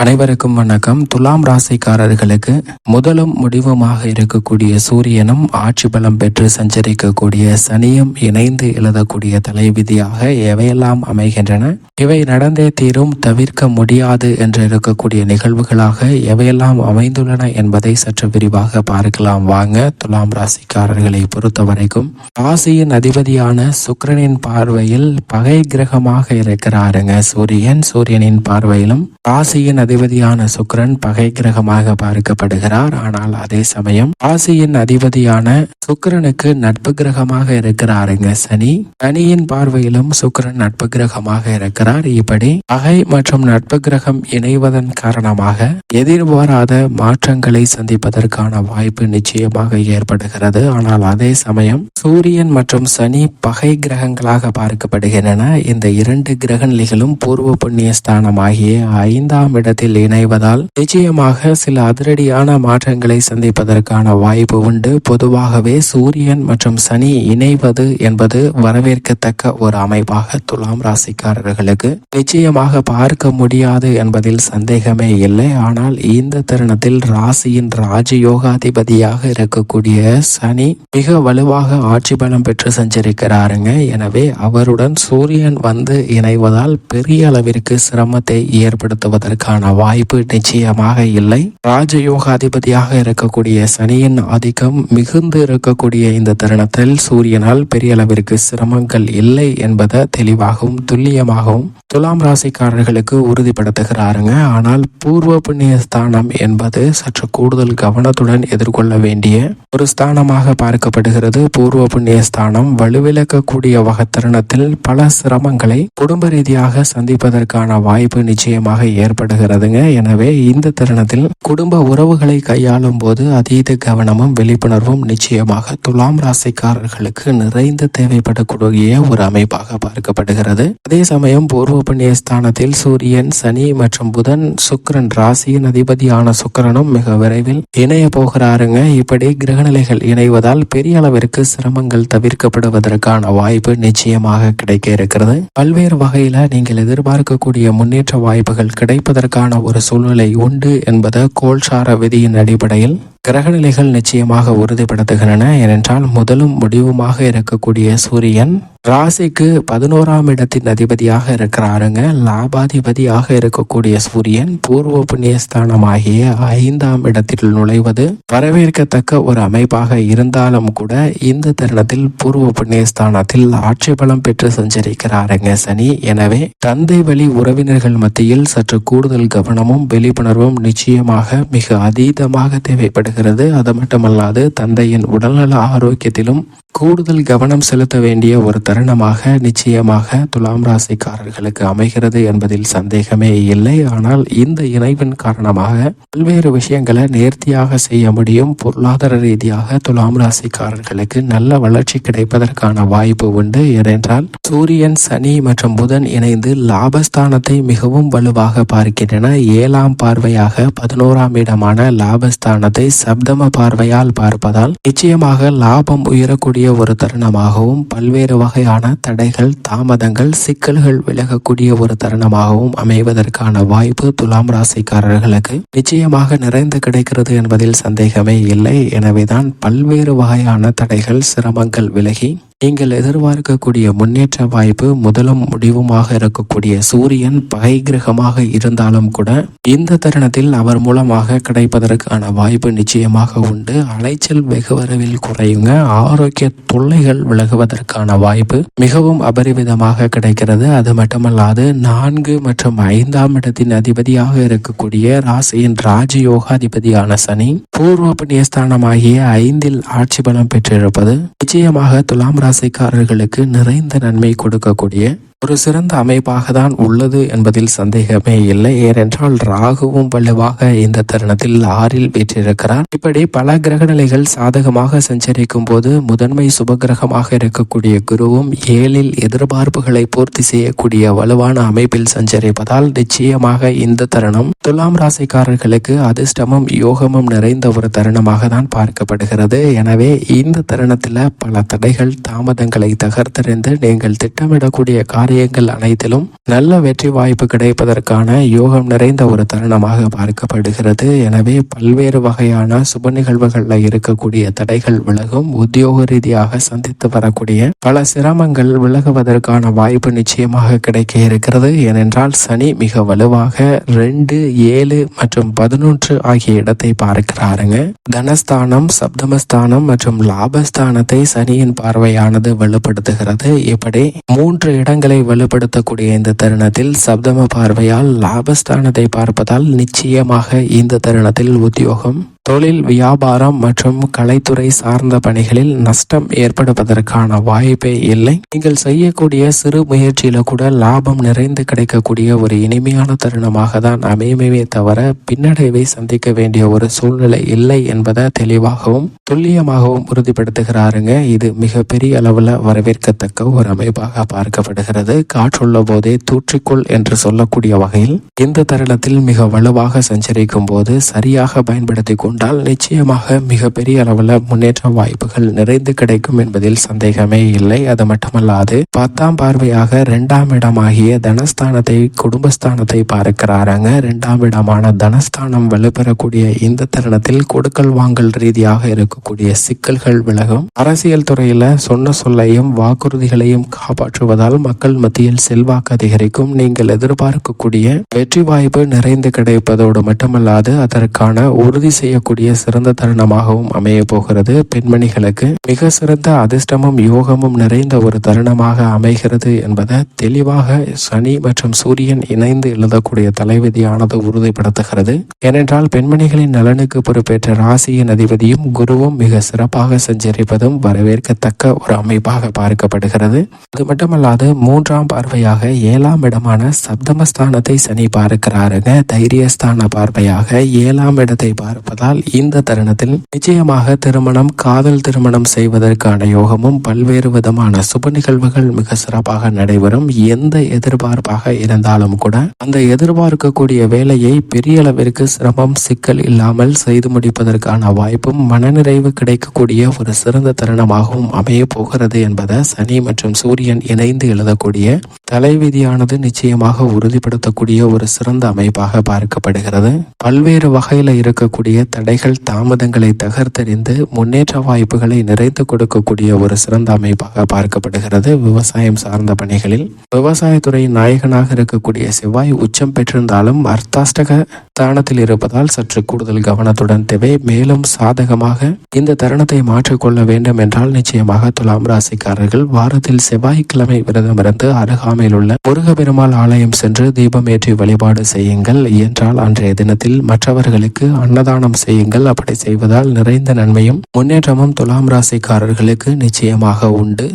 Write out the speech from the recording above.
அனைவருக்கும் வணக்கம். துலாம் ராசிக்காரர்களுக்கு முதலும் முடிவுமாக இருக்கக்கூடிய சூரியனும் ஆட்சி பலம் பெற்று சஞ்சரிக்கக்கூடிய சனியும் இணைந்து எழுதக்கூடிய தலைவிதியாக எவையெல்லாம் அமைகின்றன? இவை நடந்தே தீரும் தவிர்க்க முடியாது என்று இருக்கக்கூடிய நிகழ்வுகளாக எவையெல்லாம் அமைந்துள்ளன என்பதை சற்று விரிவாக பார்க்கலாம். வாங்க துலாம் ராசிக்காரர்களை பொறுத்த வரைக்கும் ராசியின் அதிபதியான சுக்கிரனின் பார்வையில் பகை கிரகமாக இருக்கிறாருங்க. சூரியன் சூரியனின் பார்வையிலும் ராசியின் அதிபதியான சுக்ரன் பகை கிரகமாக பார்க்கப்படுகிறார். ஆனால் அதே சமயம் ராசியின் அதிபதியான சுக்கிரனுக்கு நட்பு கிரகமாக இருக்கிறாருங்க சனி. சனியின் பார்வையிலும் சுக்கிரன் நட்பு கிரகமாக இருக்கிறார். இப்படி பகை மற்றும் நட்பு கிரகம் இணைவதன் காரணமாக எதிர்பாராத மாற்றங்களை சந்திப்பதற்கான வாய்ப்பு நிச்சயமாக ஏற்படுகிறது. ஆனால் அதே சமயம் சூரியன் மற்றும் சனி பகை கிரகங்களாக பார்க்கப்படுகின்றன. இந்த இரண்டு கிரக நிலைகளும் பூர்வ புண்ணிய ஸ்தானம் ஆகிய ஐந்தாம் இடத்தில் இணைவதால் நிச்சயமாக சில அதிரடியான மாற்றங்களை சந்திப்பதற்கான வாய்ப்பு உண்டு. பொதுவாகவே சூரியன் மற்றும் சனி இணைவது என்பது வரவேற்கத்தக்க ஒரு அமைப்பாக துலாம் ராசிக்காரர்களுக்கு நிச்சயமாக பார்க்க முடியாது என்பதில் சந்தேகமே இல்லை. ஆனால் இந்த தருணத்தில் ராசியின் ராஜயோகாதிபதியாக இருக்கக்கூடிய சனி மிக வலுவாக ஆட்சி பலம் பெற்று சஞ்சரிக்கிறாருங்க. எனவே அவருடன் சூரியன் வந்து இணைவதால் பெரிய அளவிற்கு சிரமத்தை ஏற்படுத்துவதற்கான வாய்ப்பு நிச்சயமாக இல்லை. ராஜயோகாதிபதியாக இருக்கக்கூடிய சனியின் ஆதிக்கம் மிகுந்து இருக்கக்கூடிய இந்த தருணத்தில் சூரியனால் பெரிய அளவிற்கு சிரமங்கள் இல்லை என்பதை தெளிவாகவும் துல்லியமாகவும் துலாம் ராசிக்காரர்களுக்கு உறுதிப்படுத்துகிறாருங்க. ஆனால் பூர்வ புண்ணிய ஸ்தானம் என்பது சற்று கூடுதல் கவனத்துடன் எதிர்கொள்ள வேண்டிய ஒரு ஸ்தானமாக பார்க்கப்படுகிறது. பூர்வ புண்ணிய ஸ்தானம் வலுவிழக்கக்கூடிய வகை தருணத்தில் பல சிரமங்களை குடும்ப ரீதியாக சந்திப்பதற்கான வாய்ப்பு நிச்சயமாக ஏற்படுகிறது. இருக்கிறதுங்க எனவே இந்த தருணத்தில் குடும்ப உறவுகளை கையாளும் போது அதீத கவனமும் விழிப்புணர்வும் நிச்சயமாக துலாம் ராசிக்காரர்களுக்கு நிறைந்து தேவைப்படக்கூடிய ஒரு அமைப்பாக பார்க்கப்படுகிறது. அதே சமயம் பூர்வ புண்ணிய ஸ்தானத்தில் சூரியன் சனி மற்றும் புதன் சுக்கரன் ராசியின் அதிபதியான சுக்கிரனும் மிக விரைவில் இணைய போகிறாருங்க. இப்படி கிரகநிலைகள் இணைவதால் பெரிய அளவிற்கு சிரமங்கள் தவிர்க்கப்படுவதற்கான வாய்ப்பு நிச்சயமாக கிடைக்க இருக்கிறது. பல்வேறு வகையில நீங்கள் எதிர்பார்க்கக்கூடிய முன்னேற்ற வாய்ப்புகள் கிடைப்பதற்கான ஒரு சூழ்நிலை உண்டு என்பது கோல்சார விதியின் அடிப்படையில் கிரகநிலைகள் நிச்சயமாக உறுதிப்படுத்துகின்றன. ஏனென்றால் முதலும் முடிவுமாக இருக்கக்கூடிய சூரியன் ராசிக்கு பதினோராம் இடத்தின் அதிபதியாக இருக்கிறாருங்க. லாபாதிபதியாக இருக்கக்கூடிய சூரியன் பூர்வ புண்ணியஸ்தானமாகிய ஐந்தாம் இடத்தில் நுழைவது வரவேற்கத்தக்க ஒரு அமைப்பாக இருந்தாலும் கூட இந்த தருணத்தில் பூர்வ புண்ணியஸ்தானத்தில் ஆட்சி பலம் பெற்று சஞ்சரிக்கிறாருங்க சனி. எனவே தந்தை வழி உறவினர்கள் மத்தியில் சற்று கூடுதல் கவனமும் விழிப்புணர்வும் நிச்சயமாக மிக அதீதமாக தேவைப்படுகிறது. அது மட்டுமல்லாது தந்தையின் உடல்நல ஆரோக்கியத்திலும் கூடுதல் கவனம் செலுத்த வேண்டிய ஒரு தருணமாக நிச்சயமாக துலாம் ராசிக்காரர்களுக்கு அமைகிறது என்பதில் சந்தேகமே இல்லை. ஆனால் இந்த இணைவின் காரணமாக பல்வேறு விஷயங்களை நேர்த்தியாக செய்ய முடியும். பொருளாதார ரீதியாக துலாம் ராசிக்காரர்களுக்கு நல்ல வளர்ச்சி கிடைப்பதற்கான வாய்ப்பு உண்டு. ஏனென்றால் சூரியன் சனி மற்றும் புதன் இணைந்து லாபஸ்தானத்தை மிகவும் வலுவாக பார்க்கின்றன. ஏழாம் பார்வையாக பதினோராம் இடமான லாபஸ்தானத்தை சப்தம பார்வையால் பார்ப்பதால் நிச்சயமாக லாபம் உயரக்கூடிய ஒரு தருணமாகவும் பல்வேறு வகையான தடைகள் தாமதங்கள் சிக்கல்கள் விலகக்கூடிய ஒரு தருணமாகவும் அமைவதற்கான வாய்ப்பு துலாம் ராசிக்காரர்களுக்கு நிச்சயமாக நிறைந்து கிடைக்கிறது என்பதில் சந்தேகமே இல்லை. எனவேதான் பல்வேறு வகையான தடைகள் சிரமங்கள் விலகி நீங்கள் எதிர்பார்க்கக்கூடிய முன்னேற்ற வாய்ப்பு முதலும் முடிவுமாக இருக்கக்கூடிய சூரியன் பகை கிரகமாக இருந்தாலும் கூட இந்த தருணத்தில் அவர் மூலமாக கிடைப்பதற்கான வாய்ப்பு நிச்சயமாக உண்டு. அலைச்சல் வெகுவரவில் குறையுங்க. ஆரோக்கிய தொல்லைகள் விலகுவதற்கான வாய்ப்பு மிகவும் அபரிவிதமாக கிடைக்கிறது. அது மட்டுமல்லாது நான்கு மற்றும் ஐந்தாம் இடத்தின் அதிபதியாக இருக்கக்கூடிய ராசியின் ராஜயோகாதிபதியான சனி பூர்வ புண்ணியஸ்தானமாகிய ஐந்தில் ஆட்சி பலம் பெற்றிருப்பது நிச்சயமாக துலாம் ராசிக்காரர்களுக்கு நிறைந்த நன்மை கொடுக்கக்கூடிய ஒரு சிறந்த அமைப்பாக தான் உள்ளது என்பதில் சந்தேகமே இல்லை. ஏனென்றால் ராகுவும் வலுவாக இந்த தருணத்தில் ஆறில் வீற்றிருக்கிறார். இப்படி பல கிரகநிலைகள் சாதகமாக சஞ்சரிக்கும் போது முதன்மை சுபகிரகமாக இருக்கக்கூடிய குருவும் ஏழில் எதிர்பார்ப்புகளை பூர்த்தி செய்யக்கூடிய வலுவான அமைப்பில் சஞ்சரிப்பதால் நிச்சயமாக இந்த தருணம் துலாம் ராசிக்காரர்களுக்கு அதிர்ஷ்டமும் யோகமும் நிறைந்த ஒரு தருணமாக தான் பார்க்கப்படுகிறது. எனவே இந்த தருணத்தில் பல தடைகள் தாமதங்களை தகர்த்தறிந்து நீங்கள் திட்டமிடக்கூடிய காரிய காரியங்கள் அனைத்திலும் நல்ல வெற்றி வாய்ப்பு கிடைப்பதற்கான யோகம் நிறைந்த ஒரு தருணமாக பார்க்கப்படுகிறது. எனவே பல்வேறு வகையான சுப நிகழ்வுகளில் இருக்கக்கூடிய தடைகள் விலகும். உத்தியோக ரீதியாக சந்தித்து வரக்கூடிய பல சிரமங்கள் விலகுவதற்கான வாய்ப்பு நிச்சயமாக கிடைக்க இருக்கிறது. ஏனென்றால் சனி மிக வலுவாக ரெண்டு ஏழு மற்றும் பதினொன்று ஆகிய இடத்தை பார்க்கிறாருங்க. தனஸ்தானம் சப்தமஸ்தானம் மற்றும் லாபஸ்தானத்தை சனியின் பார்வையானது வலுப்படுத்துகிறது இப்படி மூன்று இடங்களை வலுப்படுத்தக்கூடிய இந்த தருணத்தில் சப்தம பார்வையால் லாபஸ்தானத்தை பார்ப்பதால் நிச்சயமாக இந்த தருணத்தில் உத்தியோகம் தொழில் வியாபாரம் மற்றும் கலைத்துறை சார்ந்த பணிகளில் நஷ்டம் ஏற்படுவதற்கான வாய்ப்பே இல்லை. நீங்கள் செய்யக்கூடிய சிறு முயற்சியில கூட லாபம் நிறைந்து கிடைக்கக்கூடிய ஒரு இனிமையான தருணமாக தான் அமையுமே தவிர பின்னடைவை சந்திக்க வேண்டிய ஒரு சூழ்நிலை இல்லை என்பதை தெளிவாகவும் துல்லியமாகவும் உறுதிப்படுத்துகிறாருங்க. இது மிகப்பெரிய அளவில் வரவேற்கத்தக்க ஒரு அமைப்பாக பார்க்கப்படுகிறது. காற்றுள்ள போதே தூற்றிக்கொள் என்று சொல்லக்கூடிய வகையில் இந்த தருணத்தில் மிக வலுவாக சஞ்சரிக்கும் போது சரியாக பயன்படுத்தி கொண்டால் நிச்சயமாக மிகப்பெரிய அளவில் முன்னேற்ற வாய்ப்புகள் நிறைந்து கிடைக்கும் என்பதில் சந்தேகமே இல்லை. அது மட்டுமல்லாது பத்தாம் பார்வையாக இரண்டாம் இடமாகிய தனஸ்தானத்தை குடும்பஸ்தானத்தை பார்க்கிறாராங்க. இரண்டாம் இடமான தனஸ்தானம் வலுப்பெறக்கூடிய இந்த தருணத்தில் கொடுக்கல் வாங்கல் ரீதியாக இருக்கக்கூடிய சிக்கல்கள் விலகும். அரசியல் துறையில சொன்ன சொல்லையும் வாக்குறுதிகளையும் காப்பாற்றுவதால் மக்கள் மத்தியில் செல்வாக்கு அதிகரிக்கும். நீங்கள் எதிர்பார்க்கக்கூடிய வெற்றி வாய்ப்பு நிறைந்து கிடைப்பதோடு மட்டுமல்லாது அதற்கான உறுதி செய்ய செய்யக்கூடிய சிறந்த தருணமாகவும் அமைய போகிறது. பெண்மணிகளுக்கு மிக சிறந்த அதிர்ஷ்டமும் யோகமும் நிறைந்த ஒரு தருணமாக அமைகிறது என்பதை தெளிவாக சனி மற்றும் சூரியன் இணைந்து எழுதக்கூடிய தலைவிதியானது உறுதிப்படுத்துகிறது. ஏனென்றால் பெண்மணிகளின் நலனுக்கு பொறுப்பேற்ற ராசியின் அதிபதியும் குருவும் மிக சிறப்பாக சஞ்சரிப்பதும் வரவேற்கத்தக்க ஒரு அமைப்பாக பார்க்கப்படுகிறது. அது மட்டுமல்லாது மூன்றாம் பார்வையாக ஏழாம் இடமான சப்தமஸ்தானத்தை சனி பார்க்கிறாருங்க. தைரியஸ்தான பார்வையாக ஏழாம் இடத்தை பார்ப்பதால் இந்த தருணத்தில் நிச்சயமாக திருமணம் காதல் திருமணம் செய்வதற்கான யோகமும் பல்வேறு விதமான சுப நிகழ்வுகள் மிக சிறப்பாக நடைபெறும். எந்த எதிர்பார்ப்பாக இருந்தாலும் கூட அந்த எதிர்பார்க்கக்கூடிய வேலையை பெரிய அளவிற்கு சிரமம் சிக்கல் இல்லாமல் செய்து முடிப்பதற்கான வாய்ப்பும் மனநிறைவு கிடைக்கக்கூடிய ஒரு சிறந்த தருணமாகவும் அமைய போகிறது என்பதை சனி மற்றும் சூரியன் இணைந்து எழுதக்கூடிய தலைவிதியானது நிச்சயமாக உறுதிப்படுத்தக்கூடிய ஒரு சிறந்த அமைப்பாக பார்க்கப்படுகிறது. பல்வேறு வகையில இருக்கக்கூடிய தடைகள் தாமதங்களை தகர்த்தெறிந்து முன்னேற்ற வாய்ப்புகளை நிறைந்து கொடுக்கக்கூடிய ஒரு சிறந்த அமைப்பாக பார்க்கப்படுகிறது. விவசாயம் சார்ந்த பணிகளில் விவசாயத்துறையின் நாயகனாக இருக்கக்கூடிய செவ்வாய் உச்சம் பெற்றிருந்தாலும் அர்த்தாஷ்டக ஸ்தானத்தில் இருப்பதால் சற்று கூடுதல் கவனத்துடன் தேவை. மேலும் சாதகமாக இந்த தருணத்தை மாற்றிக்கொள்ள வேண்டும் என்றால் நிச்சயமாக துலாம் ராசிக்காரர்கள் வாரத்தில் செவ்வாய்க்கிழமை விரதம் இருந்து அருகாமையில் உள்ள முருகபெருமாள் ஆலயம் சென்று தீபம் ஏற்றி வழிபாடு செய்யுங்கள். என்றால் அன்றைய தினத்தில் மற்றவர்களுக்கு அன்னதானம் செய்யுங்கள். அப்படி செய்வதால் நிறைந்த நன்மையும் முன்னேற்றமும் துலாம் ராசிக்காரர்களுக்கு நிச்சயமாக உண்டு.